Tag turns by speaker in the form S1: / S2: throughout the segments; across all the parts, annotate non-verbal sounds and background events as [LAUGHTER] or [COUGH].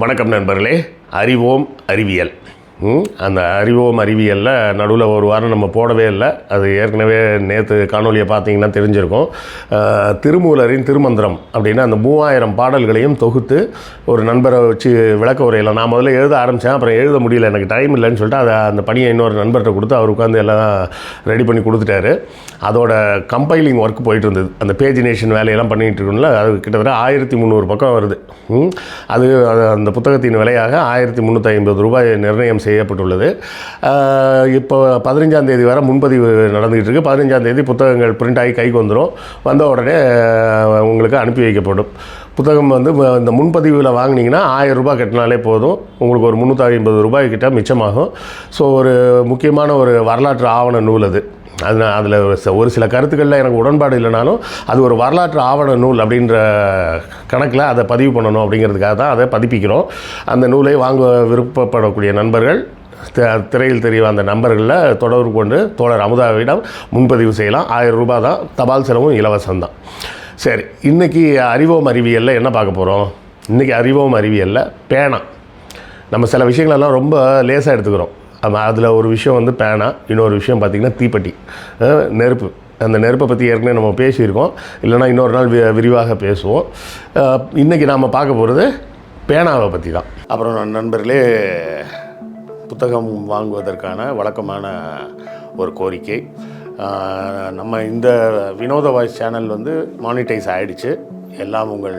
S1: வணக்கம் நண்பர்களே. அறிவோம் அறிவியல். அந்த அறிவோம் அறிவியலில் நடுவில் ஒரு வாரம் நம்ம போடவே இல்லை. அது ஏற்கனவே நேற்று காணொலியை பார்த்தீங்கன்னா தெரிஞ்சிருக்கும். திருமூலரின் திருமந்திரம் அப்படின்னா அந்த மூவாயிரம் பாடல்களையும் தொகுத்து ஒரு நண்பரை வச்சு விளக்க உரையில் நான் முதல்ல எழுத ஆரம்பித்தேன் அப்புறம் எழுத முடியல. எனக்கு டைம் இல்லைன்னு சொல்லிட்டு அதை அந்த பணியை இன்னொரு நண்பர்கிட்ட கொடுத்து அவர் உட்காந்து எல்லாம் ரெடி பண்ணி கொடுத்துட்டாரு. அதோட கம்பைலிங் ஒர்க் போயிட்டு இருந்தது. அந்த பேஜினேஷன் வேலையெல்லாம் பண்ணிகிட்டு இருக்கணும்ல அது கிட்டத்தட்ட ஆயிரத்தி முந்நூறு பக்கம் வருது. அது அந்த புத்தகத்தின் விலையாக ஆயிரத்தி முந்நூற்றி ஐம்பது ரூபாய் நிர்ணயம் செய்யப்பட்டுள்ளது. இப்போ பதினஞ்சாம் தேதி வரை முன்பதிவு நடந்துகிட்டு இருக்கு பதினஞ்சாம் தேதி புத்தகங்கள் பிரிண்ட் ஆகி கைக்கு வந்துடும் வந்த உடனே உங்களுக்கு அனுப்பி வைக்கப்படும். புத்தகம் வந்து இந்த முன்பதிவில் வாங்கினீங்கன்னா ஆயிரம் ரூபாய் கட்டினாலே போதும். உங்களுக்கு ஒரு முந்நூற்றி ஐம்பது ரூபாய் கிட்ட மிச்சமாகும். ஸோ ஒரு முக்கியமான ஒரு வரலாற்று ஆவண நூல் அது. அது அதில் ஒரு சில கருத்துக்களில் எனக்கு உடன்பாடு இல்லைனாலும் அது ஒரு வரலாற்று ஆவண நூல் அப்படின்ற கணக்கில் அதை பதிவு பண்ணணும் அப்படிங்கிறதுக்காக தான் அதை பதிப்பிக்கிறோம். அந்த நூலை வாங்க விருப்பப்படக்கூடிய நண்பர்கள் த- திரையில் தெரிய அந்த நம்பர்களில் தொடர்பு கொண்டு தோழர் அமுதாவிடம் முன்பதிவு செய்யலாம். ஆயிரம் ரூபாய் தான் தபால் செலவும் இலவசம் தான் சரி இன்றைக்கி அறிவோம் அறிவியலில் என்ன பார்க்க போகிறோம் இன்றைக்கி அறிவோம் அறிவியலில் பேனா. நம்ம சில விஷயங்களெல்லாம் ரொம்ப லேசாக எடுத்துக்கிறோம். அதில் ஒரு விஷயம் வந்து பேனா இன்னொரு விஷயம் பார்த்திங்கன்னா தீப்பெட்டி. நெருப்பு. அந்த நெருப்பை பற்றி ஏற்கனவே நம்ம பேசியிருக்கோம். இல்லைன்னா இன்னொரு நாள் வி விரிவாக பேசுவோம். இன்றைக்கி நாம் பார்க்க போகிறது பேனாவை பற்றி தான். அப்புறம் நண்பர்களே புத்தகம் வாங்குவதற்கான வழக்கமான ஒரு கோரிக்கை. நம்ம இந்த வினோத வாய்ஸ் சேனல் வந்து மானிட்டைஸ் ஆகிடுச்சு எல்லாம் உங்கள்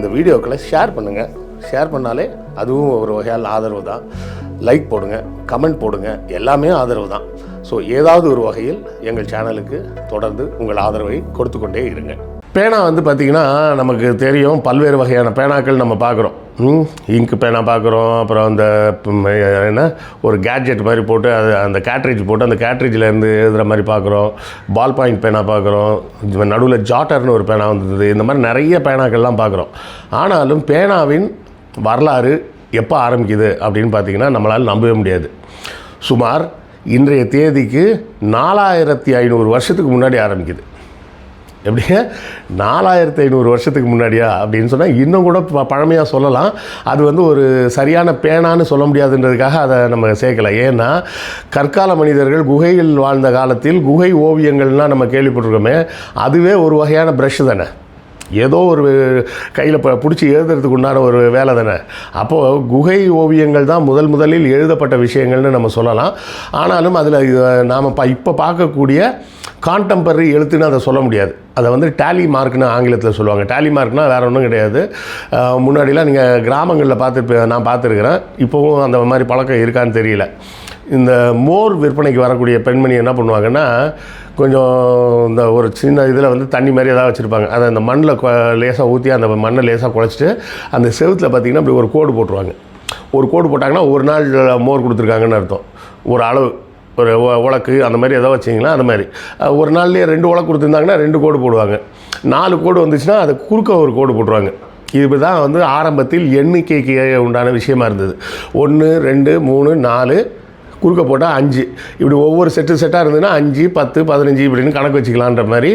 S1: இந்த வீடியோக்களை ஷேர் பண்ணுங்கள் ஷேர் பண்ணாலே அதுவும் ஒரு வகையால் ஆதரவு தான். லைக் போடுங்க கமெண்ட் போடுங்க எல்லாமே ஆதரவு தான். ஸோ ஏதாவது ஒரு வகையில் எங்கள் சேனலுக்கு தொடர்ந்து உங்கள் ஆதரவை கொடுத்து கொண்டே இருங்க. பேனா வந்து பார்த்திங்கன்னா நமக்கு தெரியும் பல்வேறு வகையான பேனாக்கள் நம்ம பார்க்குறோம். இங்கு பேனா பார்க்குறோம். அப்புறம் அந்த என்ன ஒரு கேட்ஜெட் மாதிரி போட்டு அது அந்த கேட்ரேஜ் போட்டு அந்த கேட்ரேஜில் இருந்து எழுதுகிற மாதிரி பார்க்குறோம். பால் பாயிண்ட் பேனா பார்க்குறோம். நடுவில் ஜாட்டர்னு ஒரு பேனா வந்தது. இந்த மாதிரி நிறைய பேனாக்கள்லாம் பார்க்குறோம். ஆனாலும் பேனாவின் வரலாறு எப்போ ஆரம்பிக்குது அப்படின்னு பார்த்தீங்கன்னா நம்மளால் நம்பவே முடியாது. சுமார் இன்றைய தேதிக்கு நாலாயிரத்தி ஐநூறு வருஷத்துக்கு முன்னாடி ஆரம்பிக்குது. எப்படிங்க நாலாயிரத்தி ஐநூறு வருஷத்துக்கு முன்னாடியா? அப்படின்னு சொன்னால் இன்னும் கூட ப- பழமையாக சொல்லலாம். அது வந்து ஒரு சரியான பேனான்னு சொல்ல முடியாதுன்றதுக்காக அதை நம்ம சேர்க்கலை. ஏன்னா கற்கால மனிதர்கள் குகையில் வாழ்ந்த காலத்தில் குகை ஓவியங்கள்லாம் நம்ம கேள்விப்பட்டிருக்கோமே அதுவே ஒரு வகையான ப்ரஷ் தானே? ஏதோ ஒரு கையில் இப்போ பிடிச்சி எழுதுறதுக்கு உண்டான ஒரு வேலை தானே. அப்போது குகை ஓவியங்கள் தான் முதல் முதலில் எழுதப்பட்ட விஷயங்கள்னு நம்ம சொல்லலாம். ஆனாலும் அதில் நாம் ப இப்போ பார்க்கக்கூடிய கான்டெம்பரரி எழுத்துன்னு அதை சொல்ல முடியாது. அதை வந்து டேலி மார்க்னு ஆங்கிலத்தில் சொல்லுவாங்க. டேலி மார்க்னால் வேறு ஒன்றும் கிடையாது. முன்னாடிலாம் நீங்கள் கிராமங்களில் பார்த்து நான் பார்த்துருக்குறேன். இப்போவும் அந்த மாதிரி பழக்கம் இருக்கான்னு தெரியல. இந்த மோர் விற்பனைக்கு வரக்கூடிய பெண்மணி என்ன பண்ணுவாங்கன்னா கொஞ்சம் இந்த ஒரு சின்ன இதில் வந்து தண்ணி மாதிரி ஏதாவது வச்சுருப்பாங்க. அதை அந்த மண்ணில் லேசாக ஊற்றி அந்த மண்ணை லேசாக குழச்சிட்டு அந்த செவுத்தில் பார்த்தீங்கன்னா அப்படி ஒரு கோடு போட்டுருவாங்க. ஒரு கோடு போட்டாங்கன்னா ஒரு நாள் மோர் கொடுத்துருக்காங்கன்னு அர்த்தம். ஒரு அளவு ஒரு உ- உலக்கு அந்த மாதிரி ஏதோ வச்சிங்களா அந்த மாதிரி. ஒரு நாள்லேயே ரெண்டு உலக்கு கொடுத்துருந்தாங்கன்னா ரெண்டு கோடு போடுவாங்க. நாலு கோடு வந்துச்சுன்னா அது குறுக்க ஒரு கோடு போட்டுருவாங்க. இதுதான் வந்து ஆரம்பத்தில் எண்ணிக்கைக்கு உண்டான விஷயமா இருந்தது. ஒன்று ரெண்டு மூணு நாலு குறுக்க போட்டால் அஞ்சு. இப்படி ஒவ்வொரு செட்டு செட்டாக இருந்ததுன்னா அஞ்சு பத்து பதினஞ்சு இப்படின்னு கணக்கு வச்சுக்கலான்ற மாதிரி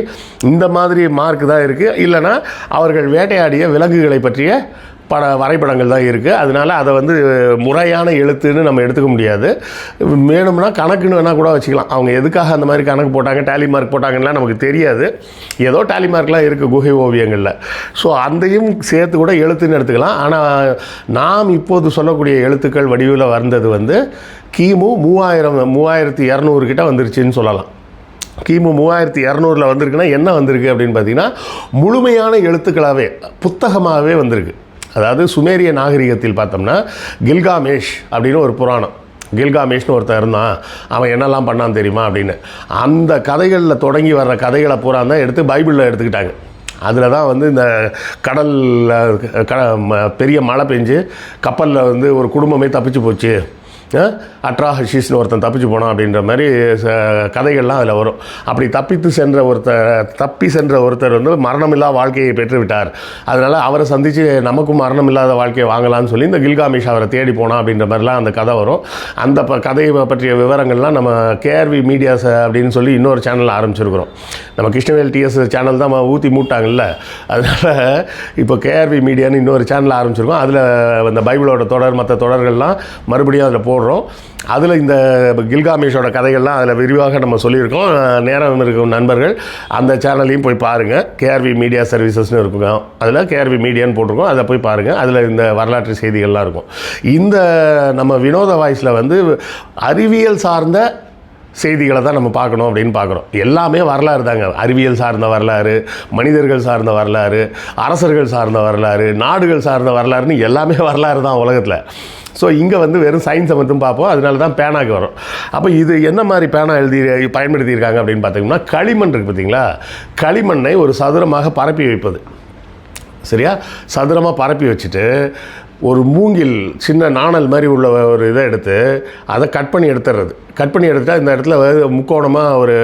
S1: இந்த மாதிரி மார்க் தான் இருக்குது இல்லைன்னா அவர்கள் வேட்டையாடிய விலங்குகளை பற்றிய பட வரைபடங்கள் தான் இருக்குது அதனால் அதை வந்து முறையான எழுத்துன்னு நம்ம எடுத்துக்க முடியாது. வேணும்னா கணக்குன்னு வேணால் கூட வச்சுக்கலாம். அவங்க எதுக்காக அந்த மாதிரி கணக்கு போட்டாங்க டேலி மார்க் போட்டாங்கன்னா நமக்கு தெரியாது. ஏதோ டேலி மார்க்லாம் இருக்குது குகை ஓவியங்களில். ஸோ அதையும் சேர்த்து கூட எழுத்துன்னு எடுத்துக்கலாம். ஆனால் நாம் இப்போது சொல்லக்கூடிய எழுத்துக்கள் வடிவில் வந்தது வந்து கிமு மூவாயிரம் மூவாயிரத்தி இரநூறு கிட்ட வந்துருச்சுன்னு சொல்லலாம். கிமு மூவாயிரத்தி இரநூறில் வந்திருக்குன்னா என்ன வந்திருக்கு அப்படின்னு பார்த்தீங்கன்னா முழுமையான எழுத்துக்களாகவே புத்தகமாகவே வந்திருக்கு. அதாவது சுமேரிய நாகரிகத்தில் பார்த்தோம்னா கில்காமேஷ் அப்படின்னு ஒரு புராணம். கில்காமேஷ்னு ஒருத்தன் இருந்தான். அவன் என்னெல்லாம் பண்ணான் தெரியுமா அப்படின்னு. அந்த கதைகளில் தொடங்கி வர்ற கதைகளை பூரா தான் எடுத்து பைபிளில் எடுத்துக்கிட்டாங்க. அதில் தான் வந்து இந்த கடலில் க ம- பெரிய மழை பெஞ்சு கப்பலில் வந்து ஒரு குடும்பமே தப்பிச்சு போச்சு. அட்ராஹஷிஸ்னு ஒருத்தன் தப்பிச்சு போனான் அப்படின்ற மாதிரி ச- கதைகள்லாம் அதில் வரும். அப்படி தப்பித்து சென்ற ஒருத்தர் தப்பி சென்ற ஒருத்தர் வந்து மரணமில்லா வாழ்க்கையை பெற்று விட்டார் அதனால் அவரை சந்தித்து நமக்கும் மரணம் இல்லாத வாழ்க்கையை வாங்கலாம்னு சொல்லி இந்த கில்காமிஷ் அவரை தேடி போனான் அப்படின்ற மாதிரிலாம் அந்த கதை வரும். அந்த ப கதையை பற்றிய விவரங்கள்லாம் நம்ம கேஆர்வி மீடியாஸ் அப்படின்னு சொல்லி இன்னொரு சேனல் ஆரம்பிச்சிருக்கிறோம். நம்ம கிருஷ்ணவேல் டிஎஸ் சேனல் தான் ஊற்றி மூட்டாங்கல்ல. அதனால் இப்போ கேஆர்வி மீடியான்னு இன்னொரு சேனல் ஆரம்பிச்சிருக்கோம். அதில் அந்த பைபிளோட தொடர் மற்ற தொடர்கள்லாம் மறுபடியும் அதில் போ போடுறோம். அதில் இந்த கில்காமேஷோட கதைகள்லாம் அதில் விரிவாக நம்ம சொல்லியிருக்கோம். நேரம் இருக்கும் நண்பர்கள் அந்த சேனலையும் போய் பாருங்கள் கேஆர்வி மீடியா சர்வீசஸ்னு இருக்குங்க அதில் கேஆர்வி மீடியான்னு போட்டிருக்கோம். அதை போய் பாருங்கள் அதில் இந்த வரலாற்று செய்திகள்லாம் இருக்கும். இந்த நம்ம வினோத வாய்ஸில் வந்து அறிவியல் சார்ந்த செய்திகளை தான் நம்ம பார்க்கணும் அப்படின்னு பார்க்குறோம். எல்லாமே வரலாறு தாங்க. அறிவியல் சார்ந்த வரலாறு மனிதர்கள் சார்ந்த வரலாறு அரசர்கள் சார்ந்த வரலாறு நாடுகள் சார்ந்த வரலாறுன்னு எல்லாமே வரலாறு தான் உலகத்தில். ஸோ இங்கே வந்து வெறும் சயின்ஸை மட்டும் பார்ப்போம். அதனால தான் பேனாக்கு வரும். அப்போ இது என்ன மாதிரி பேனா எழுதி பயன்படுத்தியிருக்காங்க அப்படின்னு பார்த்தீங்கன்னா களிமண் இருக்குது பார்த்தீங்களா? களிமண்ணை ஒரு சதுரமாக பரப்பி வைப்பது. சரியா? சதுரமாக பரப்பி வச்சுட்டு ஒரு மூங்கில் சின்ன நாணல் மாதிரி உள்ள ஒரு இதை எடுத்து அதை கட் பண்ணி எடுத்துடுறது கட் பண்ணி எடுத்துட்டால் இந்த இடத்துல முக்கோணமாக ஒரு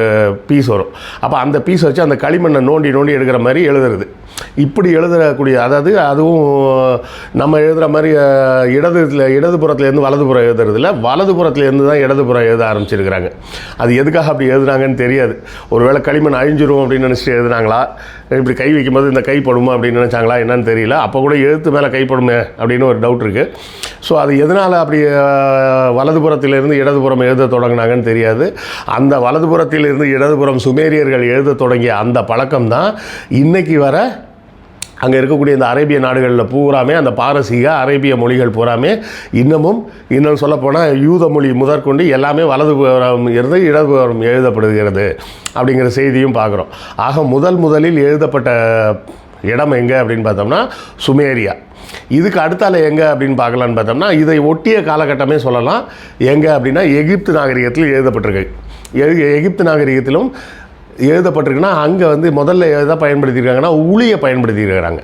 S1: பீஸ் வரும். அப்போ அந்த பீஸ் வச்சு அந்த களிமண்ணை நோண்டி நோண்டி எடுக்கிற மாதிரி எழுதுறது. இப்படி எழுதக்கூடிய அதாவது அதுவும் நம்ம எழுதுகிற மாதிரி இடதுல இடதுபுறத்துலேருந்து வலதுபுறம் எழுதுறதில்ல வலதுபுறத்துலேருந்து தான் இடதுபுறம் எழுத ஆரம்பிச்சிருக்கிறாங்க. அது எதுக்காக அப்படி எழுதுனாங்கன்னு தெரியாது. ஒருவேளை களிமண் அழிஞ்சிரும் அப்படின்னு நினச்சிட்டு எழுதுனாங்களா? இப்படி கை வைக்கும்போது இந்த கை படுமா அப்படின்னு நினச்சாங்களா? என்னன்னு தெரியல. அப்போ கூட எழுத்து மேலே கைப்படுமே அப்படின்னு ஒரு டவுட் இருக்குது ஸோ அது எதனால் அப்படி வலதுபுறத்திலிருந்து இடதுபுறம் எழுத தொடங்கினாங்கன்னு தெரியாது. அந்த வலதுபுறத்திலிருந்து இடதுபுறம் சுமேரியர்கள் எழுத தொடங்கிய அந்த பழக்கம் தான் இன்றைக்கி வர அங்கே இருக்கக்கூடிய இந்த அரேபிய நாடுகளில் பூராமே அந்த பாரசீக அரேபிய மொழிகள் பூராமே இன்னமும் இன்னும் சொல்லப்போனால் யூத மொழி முதற்கொண்டு எல்லாமே வலதுபுறம் இருந்து இடதுபுறம் எழுதப்படுகிறது அப்படிங்கிற செய்தியும் பார்க்குறோம். ஆக முதல் முதலில் எழுதப்பட்ட இடம் எங்கே அப்படின்னு பார்த்தோம்னா சுமேரியா. இதுக்கு அடுத்தால எங்கே அப்படின்னு பார்க்கலான்னு பார்த்தோம்னா இதை ஒட்டிய காலகட்டமே சொல்லலாம். எங்கே அப்படின்னா எகிப்து நாகரிகத்தில் எழுதப்பட்டிருக்கு. எகிப்து நாகரிகத்திலும் எழுதப்பட்டிருக்குன்னா அங்கே வந்து முதல்ல எதை பயன்படுத்தியிருக்காங்கன்னா உளியை பயன்படுத்தியிருக்கிறாங்க.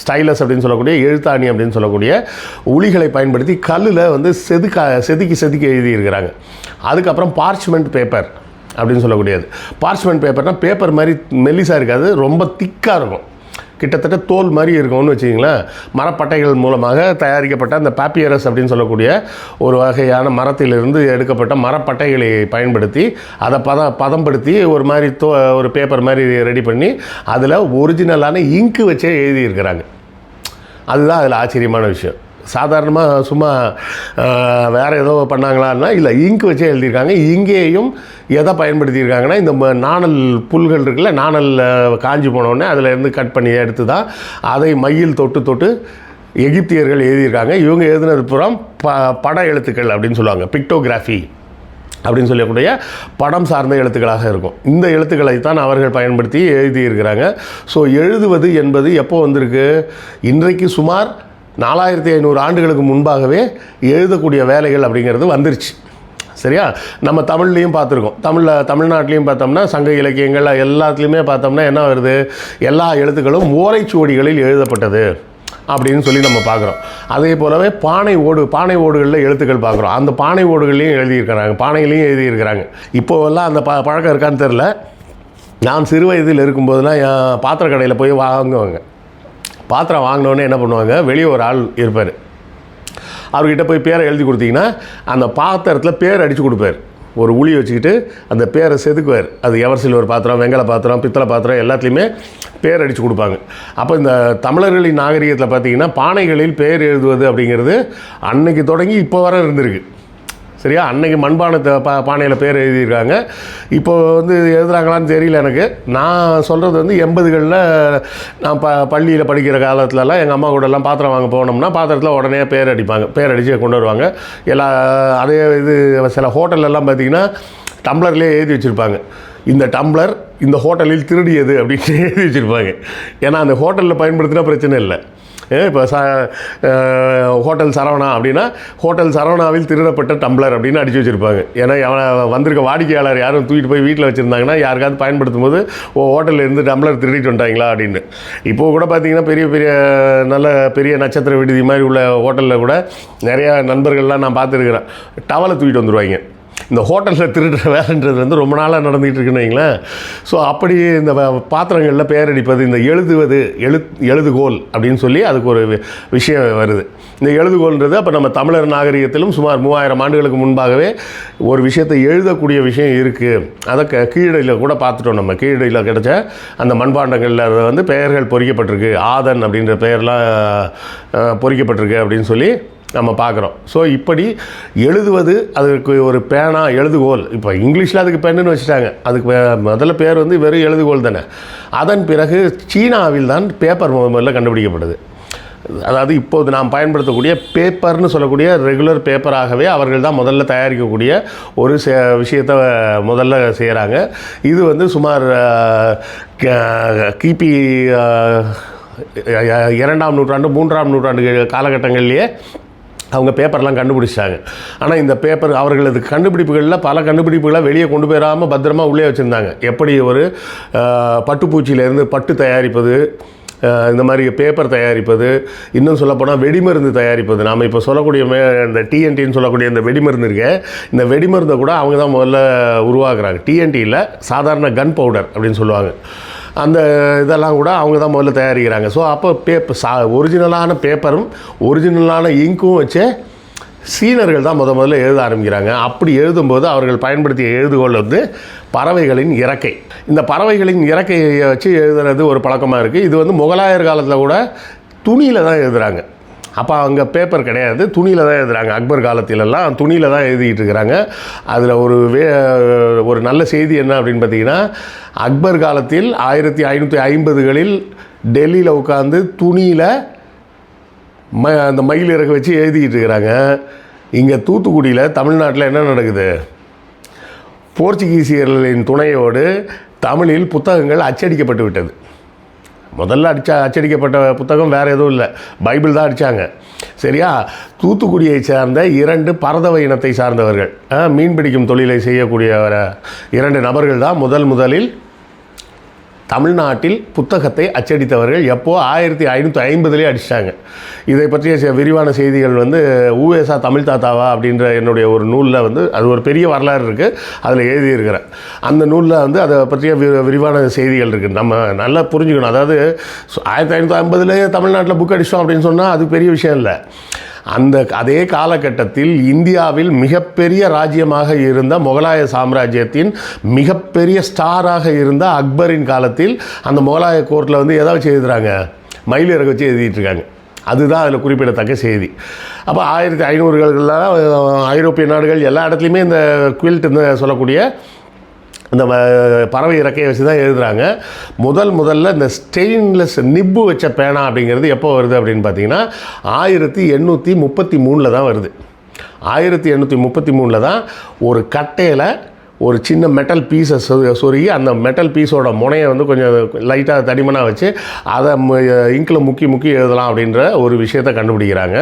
S1: ஸ்டைலஸ் அப்படின்னு சொல்லக்கூடிய எழுத்தாணி அப்படின்னு சொல்லக்கூடிய உளிகளை பயன்படுத்தி கல்லில் வந்து செதுக்க செதுக்கி செதுக்கி எழுதியிருக்கிறாங்க. அதுக்கப்புறம் பார்ச்மெண்ட் பேப்பர் அப்படின்னு சொல்லக்கூடியது. பார்ச்மெண்ட் பேப்பர்னால் பேப்பர் மாதிரி மெல்லிசாக இருக்காது ரொம்ப திக்காக இருக்கும். கிட்டத்தட்ட தோல் மாதிரி இருக்கும்னு வச்சுக்கிங்களேன். மரப்பட்டைகள் மூலமாக தயாரிக்கப்பட்ட அந்த பாப்பியரஸ் அப்படின்னு சொல்லக்கூடிய ஒரு வகையான மரத்திலிருந்து எடுக்கப்பட்ட மரப்பட்டைகளை பயன்படுத்தி அதை பத பதம்படுத்தி ஒரு மாதிரி தோ ஒரு பேப்பர் மாதிரி ரெடி பண்ணி அதில் ஒரிஜினலான இங்கு வச்சே எழுதியிருக்கிறாங்க. அதுதான் அதில் ஆச்சரியமான விஷயம். சாதாரணமாக சும்மா வேறு ஏதோ பண்ணாங்களான்னா இல்லை இங்கு வச்சே எழுதியிருக்காங்க. இங்கேயும் எதை பயன்படுத்தியிருக்காங்கன்னா இந்த ம- நாணல் புல்கள் இருக்குல்ல நாணலில் காஞ்சி போனோடனே அதில் இருந்து கட் பண்ணி எடுத்து தான் அதை மையில் தொட்டு தொட்டு எகிப்தியர்கள் எழுதியிருக்காங்க. இவங்க எழுதினது புறம் ப பட எழுத்துக்கள் அப்படின்னு சொல்லுவாங்க. பிக்டோகிராஃபி அப்படின்னு சொல்லக்கூடிய படம் சார்ந்த எழுத்துக்களாக இருக்கும். இந்த எழுத்துக்களை தான் அவர்கள் பயன்படுத்தி எழுதியிருக்கிறாங்க. ஸோ எழுதுவது என்பது எப்போ வந்திருக்கு? இன்றைக்கு சுமார் நாலாயிரத்தி ஐநூறு ஆண்டுகளுக்கு முன்பாகவே எழுதக்கூடிய வேலைகள் அப்படிங்கிறது வந்துருச்சு. சரியா? நம்ம தமிழ்லையும் பார்த்துருக்கோம். தமிழில் தமிழ்நாட்டிலையும் பார்த்தோம்னா சங்க இலக்கியங்கள் எல்லாத்துலேயுமே பார்த்தோம்னா என்ன வருது? எல்லா எழுத்துக்களும் ஓலைச்சுவடிகளில் எழுதப்பட்டது அப்படின்னு சொல்லி நம்ம பார்க்குறோம். அதே போலவே பானை ஓடு பானை ஓடுகளில் எழுத்துக்கள் பார்க்குறோம். அந்த பானை ஓடுகள்லையும் எழுதியிருக்கிறாங்க. பானையிலையும் எழுதியிருக்கிறாங்க. இப்போவெல்லாம் அந்த ப பழக்கம் இருக்கான்னு தெரில. நான் சிறு வயதில் இருக்கும்போதெல்லாம் என் பாத்திர கடையில் போய் வாங்குவாங்க. பாத்திரம் வாங்கினோன்னே என்ன பண்ணுவாங்க? வெளியே ஒரு ஆள் இருப்பார். அவர்கிட்ட போய் பேரை எழுதி கொடுத்தீங்கன்னா அந்த பாத்திரத்தில் பேர் அடித்து கொடுப்பார். ஒரு உளி வச்சுக்கிட்டு அந்த பேரை செதுக்குவார். அது எவர் சில்வர் பாத்திரம் வெங்கல பாத்திரம் பித்தளை பாத்திரம் எல்லாத்துலேயுமே பேர் அடித்து கொடுப்பாங்க. அப்போ இந்த தமிழர்களின் நாகரிகத்தில் பார்த்தீங்கன்னா பானைகளில் பேர் எழுதுவது அப்படிங்கிறது அன்னைக்கு தொடங்கி இப்போ வர இருந்திருக்கு. சரியா? அன்னைக்கு மண்பானத்தை பா பானையில் பேர் எழுதியிருக்காங்க. இப்போ வந்து எழுதுறாங்களான்னு தெரியல எனக்கு. நான் சொல்கிறது வந்து எண்பதுகளில் நான் ப பள்ளியில் படிக்கிற காலத்துலலாம் எங்கள் அம்மா கூடலாம் பாத்திரம் வாங்க போனோம்னா பாத்திரத்தில் உடனே பேர் அடிப்பாங்க. பேர் அடித்து கொண்டு வருவாங்க. எல்லா அதே இது சில ஹோட்டல்லலாம் பார்த்தீங்கன்னா டம்ளர்லேயே எழுதி வச்சுருப்பாங்க. இந்த டம்ளர் இந்த ஹோட்டலில் திருடியது அப்படின்னு [LAUGHS] எழுதி வச்சுருப்பாங்க. ஏன்னா அந்த ஹோட்டலில் பயன்படுத்தினா பிரச்சனை இல்லை. இப்போ ச ஹோட்டல் சரவணா அப்படின்னா ஹோட்டல் சரவணாவில் திருடப்பட்ட டம்ளர் அப்படின்னு அடித்து வச்சுருப்பாங்க. ஏன்னா அவன் வந்திருக்க வாடிக்கையாளர் யாரும் தூக்கிட்டு போய் வீட்டில் வச்சுருந்தாங்கன்னா யாருக்காவது பயன்படுத்தும் போது ஓ ஹோட்டலில் இருந்து டம்ளர் திருடிட்டு வந்துட்டாங்களா அப்படின்னு. இப்போ கூட பார்த்தீங்கன்னா பெரிய பெரிய நல்ல பெரிய நட்சத்திர விடுதி மாதிரி உள்ள ஹோட்டலில் கூட நிறையா நண்பர்கள்லாம் நான் பார்த்துருக்குறேன். டவலை தூக்கிட்டு வந்துடுவாங்க இந்த ஹோட்டலில் திருடுற வேலைன்றது வந்து ரொம்ப நாளாக நடந்துகிட்டு இருக்குன்னு வைங்களேன். ஸோ அப்படி இந்த பாத்திரங்களில் பெயரடிப்பது இந்த எழுதுவது எழு எழுதுகோல் அப்படின்னு சொல்லி அதுக்கு ஒரு விஷயம் வருது. இந்த எழுதுகோல்ன்றது அப்போ நம்ம தமிழர் நாகரிகத்திலும் சுமார் மூவாயிரம் ஆண்டுகளுக்கு முன்பாகவே ஒரு விஷயத்தை எழுதக்கூடிய விஷயம் இருக்குது அதை க கீழடியில் கூட பார்த்துட்டோம் நம்ம. கீழடியில் கிடைச்ச அந்த மண்பாண்டங்களில் வந்து பெயர்கள் பொறிக்கப்பட்டிருக்கு. ஆதன் அப்படின்ற பெயர்லாம் பொறிக்கப்பட்டிருக்கு அப்படின்னு சொல்லி நம்ம பார்க்குறோம். ஸோ இப்படி எழுதுவது அதுக்கு ஒரு பேனா எழுதுகோல். இப்போ இங்கிலீஷில் அதுக்கு பெண்ணுன்னு வச்சுட்டாங்க. அதுக்கு முதல்ல பேர் வந்து வெறும் எழுதுகோல் தானே. அதன் பிறகு சீனாவில் தான் பேப்பர் முதல்ல கண்டுபிடிக்கப்படுது அதாவது இப்போது நாம் பயன்படுத்தக்கூடிய பேப்பர்னு சொல்லக்கூடிய ரெகுலர் பேப்பராகவே அவர்கள் தான் முதல்ல தயாரிக்கக்கூடிய ஒரு சே விஷயத்தை முதல்ல செய்கிறாங்க இது வந்து சுமார் க- கிபி இரண்டாம் நூற்றாண்டு மூன்றாம் நூற்றாண்டு காலகட்டங்கள்லேயே அவங்க பேப்பர்லாம் கண்டுபிடிச்சாங்க ஆனால் இந்த பேப்பர் அவர்களது கண்டுபிடிப்புகளில் பல கண்டுபிடிப்புகளை வெளியே கொண்டு போயிடாமல் பத்திரமா உள்ளே வச்சுருந்தாங்க. எப்படி ஒரு பட்டுப்பூச்சியிலேருந்து பட்டு தயாரிப்பது இந்த மாதிரி பேப்பர் தயாரிப்பது இன்னும் சொல்லப்போனால் வெடிமருந்து தயாரிப்பது. நாம் இப்போ சொல்லக்கூடிய மே இந்த டிஎன்டின்னு சொல்லக்கூடிய இந்த வெடிமருந்து இருக்கேன் இந்த வெடிமருந்தை கூட அவங்க தான் முதல்ல உருவாக்குறாங்க. டிஎன்டியில் சாதாரண கன் பவுடர் அப்படின்னு சொல்லுவாங்க. அந்த இதெல்லாம் கூட அவங்க தான் முதல்ல தயாரிக்கிறாங்க. ஸோ அப்போ பேப்பர் சா ஒரிஜினலான பேப்பரும் ஒரிஜினலான இங்க்கும் வச்சே சீனர்கள் தான் முத முதல்ல எழுத ஆரம்பிக்கிறாங்க. அப்படி எழுதும்போது அவர்கள் பயன்படுத்திய எழுதுகோள் வந்து பறவைகளின் இறக்கை. இந்த பறவைகளின் இறக்கையை வச்சு எழுதுறது ஒரு பழக்கமாக இருக்குது இது வந்து முகலாயர் காலத்தில் கூட துணியில் தான் எழுதுகிறாங்க அப்போ அங்கே பேப்பர் கிடையாது. துணியில் தான் எழுதுகிறாங்க அக்பர் காலத்திலெல்லாம் துணியில் தான் எழுதிக்கிட்டு இருக்கிறாங்க. அதில் ஒரு வே ஒரு நல்ல செய்தி என்ன அப்படின்னு பார்த்தீங்கன்னா அக்பர் காலத்தில் ஆயிரத்தி ஐநூற்றி ஐம்பதுகளில் டெல்லியில் உட்காந்து துணியில் ம அந்த மயில் இறக்க வச்சு எழுதிக்கிட்டு இருக்கிறாங்க. இங்கே தூத்துக்குடியில் தமிழ்நாட்டில் என்ன நடக்குது? போர்ச்சுகீசியர்களின் துணையோடு தமிழில் புத்தகங்கள் அச்சடிக்கப்பட்டு விட்டது. முதல்ல அடிச்சா அச்சடிக்கப்பட்ட புத்தகம் வேறு எதுவும் இல்லை. பைபிள் தான் அடித்தாங்க சரியா? தூத்துக்குடியை சார்ந்த இரண்டு பரதவ இனத்தை சார்ந்தவர்கள் மீன் பிடிக்கும் தொழிலை செய்யக்கூடிய இரண்டு நபர்கள் தான் முதல் முதலில் தமிழ்நாட்டில் புத்தகத்தை அச்சடித்தவர்கள் எப்போ ஆயிரத்தி ஐநூற்றி ஐம்பதுலேயே அடிச்சிட்டாங்க. இதை பற்றிய விரிவான செய்திகள் வந்து ஊஎஸ்ஆ தமிழ் தாத்தாவா அப்படின்ற என்னுடைய ஒரு நூலில் வந்து அது ஒரு பெரிய வரலாறு இருக்குது அதில் எழுதியிருக்கிறேன். அந்த நூலில் வந்து அதை பற்றிய வி- விரிவான செய்திகள் இருக்குது நம்ம நல்லா புரிஞ்சுக்கணும். அதாவது ஆயிரத்தி ஐநூற்றி ஐம்பதுலேயே தமிழ்நாட்டில் புக் அடிச்சோம் அப்படின்னு சொன்னால் அது பெரிய விஷயம் இல்லை. அந்த அதே காலகட்டத்தில் இந்தியாவில் மிகப்பெரிய ராஜ்யமாக இருந்த முகலாய சாம்ராஜ்யத்தின் மிகப்பெரிய ஸ்டாராக இருந்த அக்பரின் காலத்தில் அந்த முகலாய கோர்ட்டில் வந்து எதை வச்சு எழுதுறாங்க மயில் இறக்க வச்சு எழுதிட்டு இருக்காங்க அதுதான் அதில் குறிப்பிடத்தக்க செய்தி. அப்போ ஆயிரத்தி ஐநூறுகளில் ஐரோப்பிய நாடுகள் எல்லா இடத்துலையுமே இந்த குவில்ட் சொல்லக்கூடிய இந்த வ- பறவை இறக்கையை வச்சு தான் எழுதுகிறாங்க முதல் முதல்ல இந்த ஸ்டெயின்லெஸ் நிப்பு வச்ச பேனா அப்படிங்கிறது எப்போ வருது அப்படின்னு பார்த்தீங்கன்னா ஆயிரத்தி எண்ணூற்றி முப்பத்தி மூணில் தான் வருது. ஆயிரத்தி எண்ணூற்றி முப்பத்தி மூணில் தான் ஒரு கட்டையில் ஒரு சின்ன மெட்டல் பீஸை சொ சொருகி அந்த மெட்டல் பீஸோட முனையை வந்து கொஞ்சம் லைட்டாக தடிமனாக வச்சு அதை இங்கில் முக்கி முக்கி எழுதலாம் அப்படின்ற ஒரு விஷயத்தை கண்டுபிடிக்கிறாங்க.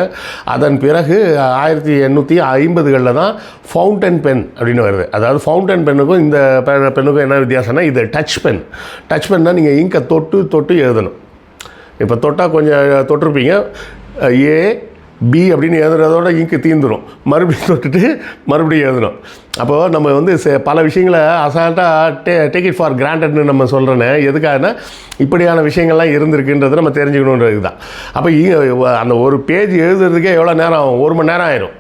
S1: அதன் பிறகு ஆயிரத்தி எண்ணூற்றி ஐம்பதுகளில் தான் ஃபவுண்டன் பென் அப்படின்னு வருது. அதாவது ஃபவுண்டன் பென்னுக்கும் இந்த பெண்ணுக்கும் பென்னுக்கும் என்ன வித்தியாசம்னா இது டச் பென் டச் பென்னா நீங்கள் இங்கை தொட்டு தொட்டு எழுதணும். இப்போ தொட்டால் கொஞ்சம் தொட்டிருப்பீங்க. ஏ பி அப்படின்னு எழுதுறதோட இங்கு தீந்துடும் மறுபடியும் தொட்டுட்டு மறுபடியும் எழுதணும் அப்போது நம்ம வந்து பல விஷயங்களை அசால்ட்டாக டே டேக் இட் ஃபார் கிராண்டட்னு நம்ம சொல்கிறேன்னு எதுக்காகனா இப்படியான விஷயங்கள்லாம் இருந்திருக்குன்றது நம்ம தெரிஞ்சுக்கணுன்றது தான் அப்போ இங்கே அந்த ஒரு பேஜ் எழுதுறதுக்கே எவ்வளோ நேரம் ஆகும்? ஒரு மணி நேரம் ஆயிரும்.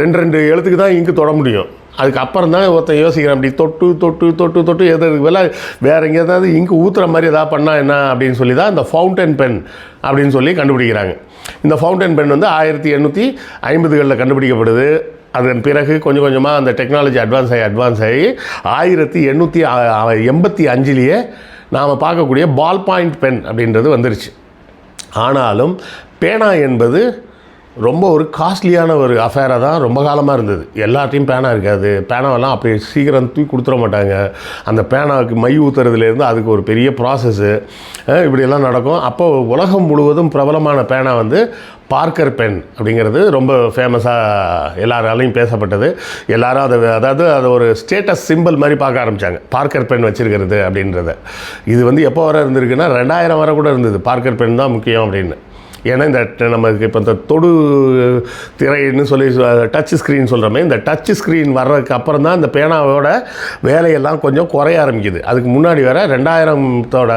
S1: ரெண்டு ரெண்டு எழுத்துக்கு தான் இங்கு தொட முடியும். அதுக்கப்புறம் தான் ஒருத்தன் யோசிக்கிறான் அப்படி தொட்டு தொட்டு தொட்டு தொட்டு எதுக்கு வேலை வேறு எங்கேயாவது இங்கு ஊற்றுற மாதிரி எதாவது பண்ணால் என்ன அப்படின்னு சொல்லி தான் இந்த ஃபவுண்டன் பென் அப்படின்னு சொல்லி கண்டுபிடிக்கிறாங்க. இந்த ஃபவுண்டன் பென் வந்து ஆயிரத்தி எண்ணூற்றி ஐம்பதுகளில் கண்டுபிடிக்கப்படுது. அதன் பிறகு கொஞ்சம் கொஞ்சமாக அந்த டெக்னாலஜி அட்வான்ஸ் ஆகி அட்வான்ஸ் ஆகி ஆயிரத்தி எண்ணூற்றி எண்பத்தி அஞ்சுலேயே நாம் பார்க்கக்கூடிய பால் பாயிண்ட் பென் அப்படின்றது வந்துருச்சு. ஆனாலும் பேனா என்பது ரொம்ப ஒரு காஸ்ட்லியான ஒரு அஃபேராக தான் ரொம்ப காலமாக இருந்தது. எல்லாத்தையும் பேனா இருக்காது. பேனாவெல்லாம் அப்படி சீக்கிரம் தூக்கி கொடுத்துட மாட்டாங்க. அந்த பேனாவுக்கு மை ஊற்றுறதுலேருந்து அதுக்கு ஒரு பெரிய ப்ராசஸ்ஸு இப்படியெல்லாம் நடக்கும். அப்போ உலகம் முழுவதும் பிரபலமான பேனா வந்து பார்க்கர் பென் அப்படிங்கிறது ரொம்ப ஃபேமஸாக எல்லாராலையும் பேசப்பட்டது. எல்லாரும் அதை அதாவது அதை ஒரு ஸ்டேட்டஸ் சிம்பிள் மாதிரி பார்க்க ஆரம்பித்தாங்க பார்க்கர் பென் வச்சுருக்கிறது அப்படின்றத. இது வந்து எப்போ வர இருந்திருக்குன்னா ரெண்டாயிரம் வரை கூட இருந்தது. பார்க்கர் பென் தான் முக்கியம் அப்படின்னு. ஏன்னா இந்த நமக்கு இப்போ இந்த தொடு திரைன்னு சொல்லி டச் ஸ்க்ரீன் சொல்கிறோமே இந்த டச் ஸ்க்ரீன் வர்றதுக்கு அப்புறம் தான் இந்த பேனாவோட வேலையெல்லாம் கொஞ்சம் குறைய ஆரம்பிக்குது. அதுக்கு முன்னாடி வர ரெண்டாயிரத்தோட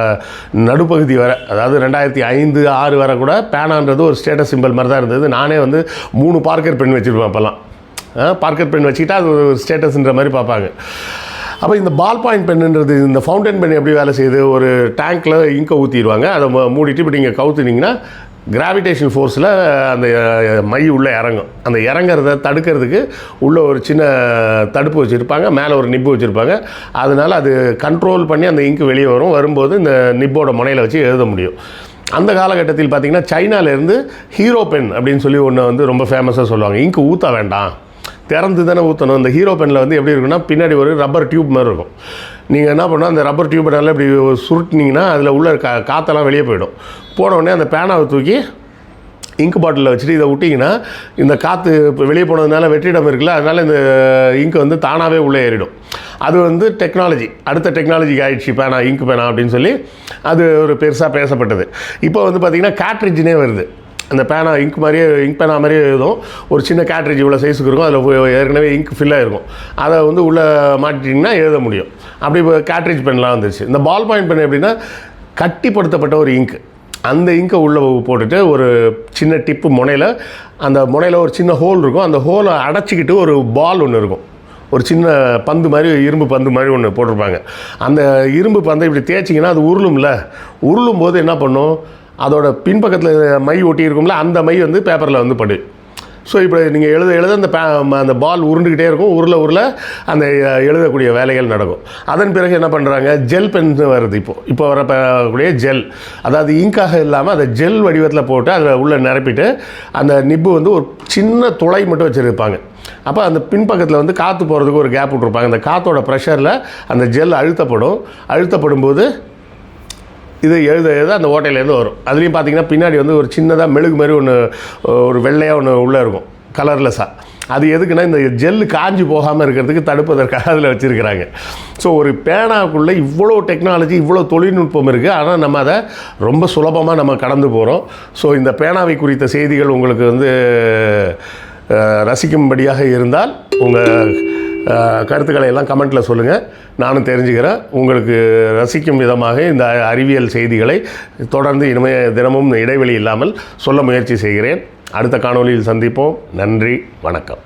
S1: நடுப்பகுதி வர அதாவது ரெண்டாயிரத்தி ஐந்து ஆறு வரை கூட பேனான்றது ஒரு ஸ்டேட்டஸ் சிம்பிள் மாதிரி தான் இருந்தது. நானே வந்து மூணு பார்க்கர் பென் வச்சுருப்பேன் அப்போல்லாம். பார்க்கர் பென் வச்சுக்கிட்டா அது ஒரு ஸ்டேட்டஸ்ன்ற மாதிரி பார்ப்பாங்க. அப்போ இந்த பால் பாயிண்ட் பென்னுன்றது இந்த ஃபவுண்டன் பென் எப்படி வேலை செய்யுது? ஒரு டேங்க்கில் இங்கை ஊற்றிடுவாங்க அதை மூடிட்டு இப்போ நீங்கள் கவுத்துனீங்கன்னா கிராவிடேஷன் ஃபோர்ஸில் அந்த மை உள்ளே இறங்கும். அந்த இறங்குறத தடுக்கிறதுக்கு உள்ளே ஒரு சின்ன தடுப்பு வச்சுருப்பாங்க மேலே ஒரு நிப்பு வச்சுருப்பாங்க. அதனால அது கண்ட்ரோல் பண்ணி அந்த இங்கு வெளியே வரும். வரும்போது இந்த நிப்போட முனையில் வச்சு எழுத முடியும். அந்த காலகட்டத்தில் பார்த்திங்கன்னா சைனாலேருந்து ஹீரோ பென் அப்படின்னு சொல்லி ஒன்று வந்து ரொம்ப ஃபேமஸாக சொல்லுவாங்க. இங்கு ஊற்ற வேண்டாம். திறந்து தானே ஊற்றணும் இந்த ஹீரோ பெனில் வந்து எப்படி இருக்குன்னா பின்னாடி ஒரு ரப்பர் டியூப் மாதிரி இருக்கும். நீங்கள் என்ன பண்ணால் அந்த ரப்பர் டியூப் நல்லா இப்படி சுருட்டினீங்கன்னா அதில் உள்ள கா காற்றெல்லாம் வெளியே போயிடும். போன உடனே அந்த பேனாவை தூக்கி இங்க் பாட்டிலில் வச்சுட்டு இதை விட்டிங்கன்னா இந்த காற்று இப்போ வெளியே போனதுனால வெற்றிடம் இருக்குல்ல அதனால் இந்த இங்க் வந்து தானாகவே உள்ளே ஏறிடும். அது வந்து டெக்னாலஜி அடுத்த டெக்னாலஜிக்கு ஆயிடுச்சு பேனா இங்கு பேனா அப்படின்னு சொல்லி அது ஒரு பெருசாக பேசப்பட்டது. இப்போ வந்து பார்த்திங்கன்னா கேட்ரிட்ஜினே வருது. அந்த பேனா இங்க் மாதிரியே இங்க் பேனா மாதிரியே எழுதும். ஒரு சின்ன கேட்ரிஜ் இவ்வளோ சைஸுக்கு இருக்கும். அதில் ஏற்கனவே இங்க் ஃபில்லாக இருக்கும் அதை வந்து உள்ளே மாட்டிட்டிங்கன்னா எழுத முடியும். அப்படி இப்போ கேட்ரிஜ் பென்லாம் வந்துருச்சு. இந்த பால் பாயிண்ட் பென் எப்படின்னா கட்டிப்படுத்தப்பட்ட ஒரு இங்க் அந்த இங்கை உள்ளே போட்டுட்டு ஒரு சின்ன டிப்பு முனையில் அந்த முனையில் ஒரு சின்ன ஹோல் இருக்கும். அந்த ஹோலை அடைச்சிக்கிட்டு ஒரு பால் ஒன்று இருக்கும். ஒரு சின்ன பந்து மாதிரி இரும்பு பந்து மாதிரி ஒன்று போட்டிருப்பாங்க. அந்த இரும்பு பந்தை இப்படி தேய்ச்சிங்கன்னா அது உருளும்ல. உருளும் போது என்ன பண்ணும்? அதோட பின்பக்கத்தில் மை ஒட்டி இருக்கும்ல அந்த மை வந்து பேப்பரில் வந்து படு. ஸோ இப்போ நீங்கள் எழுத எழுத அந்த பே அந்த பால் உருண்டுக்கிட்டே இருக்கும். உருள உருள அந்த எழுதக்கூடிய வேலைகள் நடக்கும். அதன் பிறகு என்ன பண்ணுறாங்க ஜெல் பென் வருது இப்போ. இப்போ வரக்கூடிய ஜெல் அதாவது இங்காக இல்லாமல் அதை ஜெல் வடிவத்தில் போட்டு அதில் உள்ளே நிரப்பிட்டு அந்த நிப்பு வந்து ஒரு சின்ன துளை மட்டும் வச்சுருப்பாங்க. அப்போ அந்த பின்பக்கத்தில் வந்து காற்று போகிறதுக்கு ஒரு கேப் விட்ருப்பாங்க அந்த காற்றோட ப்ரெஷரில் அந்த ஜெல் அழுத்தப்படும். அழுத்தப்படும் போது இது எழுத எழுத அந்த ஓட்டையிலேருந்து வரும். அதுலேயும் பார்த்தீங்கன்னா பின்னாடி வந்து ஒரு சின்னதாக மெழுகு மாதிரி ஒன்று ஒரு வெள்ளையாக ஒன்று உள்ளே இருக்கும் கலர்லெஸ்ஸாக அது எதுக்குன்னா இந்த ஜெல்லு காஞ்சி போகாமல் இருக்கிறதுக்கு தடுப்பதற்காக அதில் வச்சுருக்கிறாங்க. ஸோ ஒரு பேனாக்குள்ளே இவ்வளோ டெக்னாலஜி இவ்வளோ தொழில்நுட்பம் இருக்குது ஆனால் நம்ம அதை ரொம்ப சுலபமாக நம்ம கடந்து போகிறோம் ஸோ இந்த பேனாவை குறித்த செய்திகள் உங்களுக்கு வந்து ரசிக்கும்படியாக இருந்தால் உங்கள் கருத்துக்களை எல்லாம் கமெண்ட்டில் சொல்லுங்கள் நானும் தெரிஞ்சுக்கிறேன். உங்களுக்கு ரசிக்கும் விதமாக இந்த அறிவியல் செய்திகளை தொடர்ந்து இனிமே தினமும் இடைவெளி இல்லாமல் சொல்ல முயற்சி செய்கிறேன். அடுத்த காணொளியில் சந்திப்போம். நன்றி வணக்கம்.